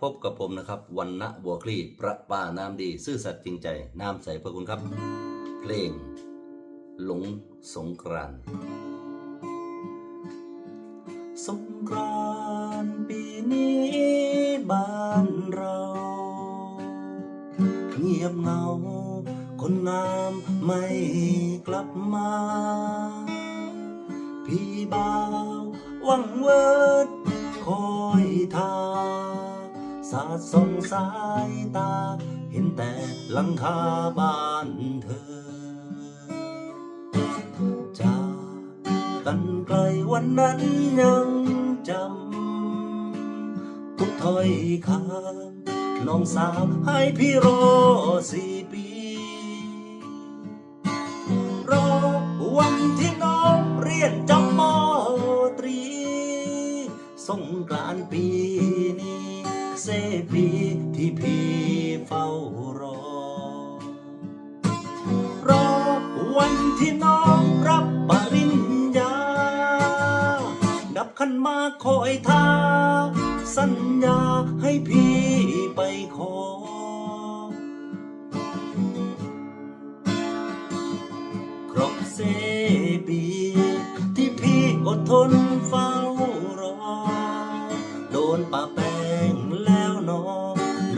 พบกับผมนะครับวันณะบัวคลี่ประป้าน้ำดี ซื่อสัตย์จริงใจน้ำใสพระคุณครับ เพลง หลงสงกรานสงกรานปีนี้บ้านเรา เงียบเงา คนงามไม่กลับมา พี่บ่าววังเวิร์ดคอยทา สาดส่องสายตา เห็นแต่หลังคาบ้านเธอ จากกันไกลวันนั้นยังจำ ทุกถ้อยคำน้องสาวให้พี่รอสี่ปี รอวันที่น้องเรียนจบมตรีสงกรานต์ปีนี้ เซปีที่พี่เฝ้ารอ รอวันที่น้องรับปริญญา ดับขันมาคอยท่าสัญญาให้พี่ไปขอครบเซปีที่พี่อดทน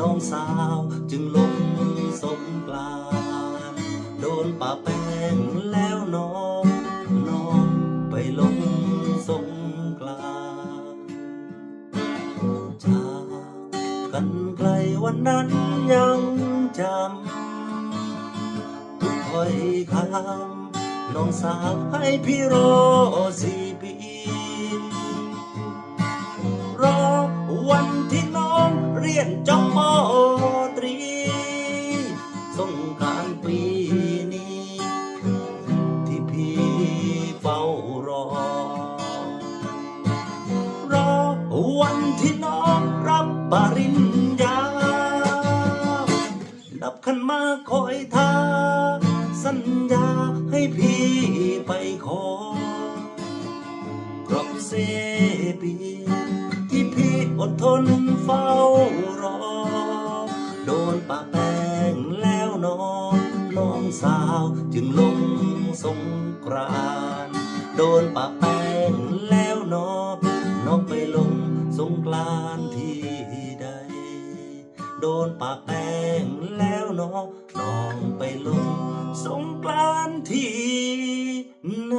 น้องสาวจึงลงสงกรานต์โดนป่าแป้งแล้วน้องน้องไปลงสงกรานต์จากกันไกลวันนั้นยังจำทุกถอยคำน้องสาวให้พี่รอสี ที่น้องรับปริญญา ดับขันมาคอยทาสัญญาให้พี่ไปขอครบเสปีที่พี่อดทนเฝ้ารอ โดนปะแป้งแล้วน้องน้องสาวจึงลงสงกรานโดนปะแป้งแล้วน้องน้องไปลง กลานที่ใด โดนปากแป้งแล้วน้อน้องไปลงสงกรานที่ไหน